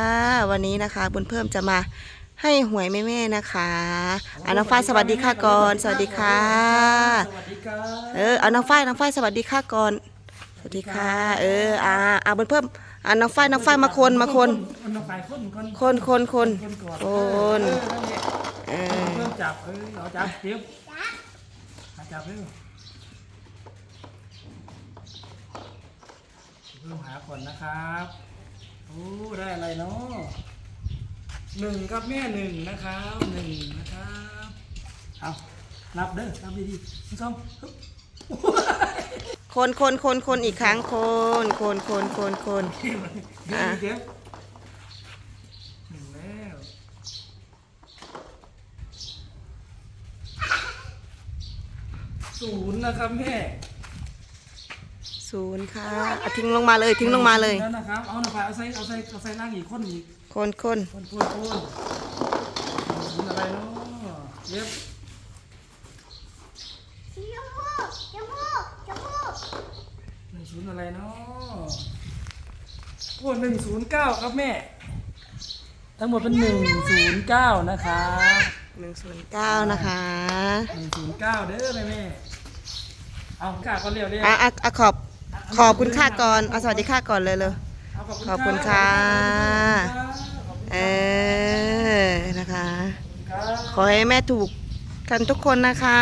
ค่ะวันนี้นะคะบุญเพิ่มจะมาให้หวยแม่ๆนะคะอาน้องฝ้ายสวัสดีค่ะก่อนสวัสดีค่ะสวัสดีครับเออเอาน้องฝ้ายน้องฝ้ายสวัสดีค่ะก่อนสวัสดีค่ะ เอออ่าอ่าบุญเพิ่มอ่าน้องฝ้ายน้องฝ้ายมาคนมาคนคนน้องฝ่ายคนคนคนคนคนคนก่อนคนเออนั่นแหละเออเริ่มจับเออเอาจับเดี๋ยวมาจับเร็วเริ่มหาก่อนนะครับ โอ้ได้อะไรเนาะหนึ่งครับแม่หนึ่งนะครับหนึ่งนะครับเอานับเด้อนับดีๆหนึ่งสองฮึบคนคนคนคนอีกครั้งคนคนคนคนคนเดี๋ยวอะเดี๋ยวหนึ่งแล้วศูนย์นะครับแม่ ศูนย์ค่ะเอาทิ้งลงมาเลยทิ้งลงมาเลย แล้วนะครับ เอาหน่อยเอาใส่เอาใส่เอาใส่ล่างอีกคนอีกคนคนคนคนคนศูนย์อะไรเนาะเย็บสีชมพูชมพูชมพูหนึ่งศูนย์อะไรเนาะโอ้หนึ่งศูนย์เก้าครับแม่ ทั้งหมดเป็นหนึ่งศูนย์เก้านะครับหนึ่งศูนย์เก้านะคะหนึ่งศูนย์เก้าเด้อแม่แม่เอากาก็เร็วเร็วอะอะอะขอบ ขอบคุณค่าก่อนเอาสวัสดีค่าก่อนเลยเลยเอาขอบคุณค่ะขอบคุณเออ นะคะครับขอให้แม่ถูกกันทุกคนนะคะ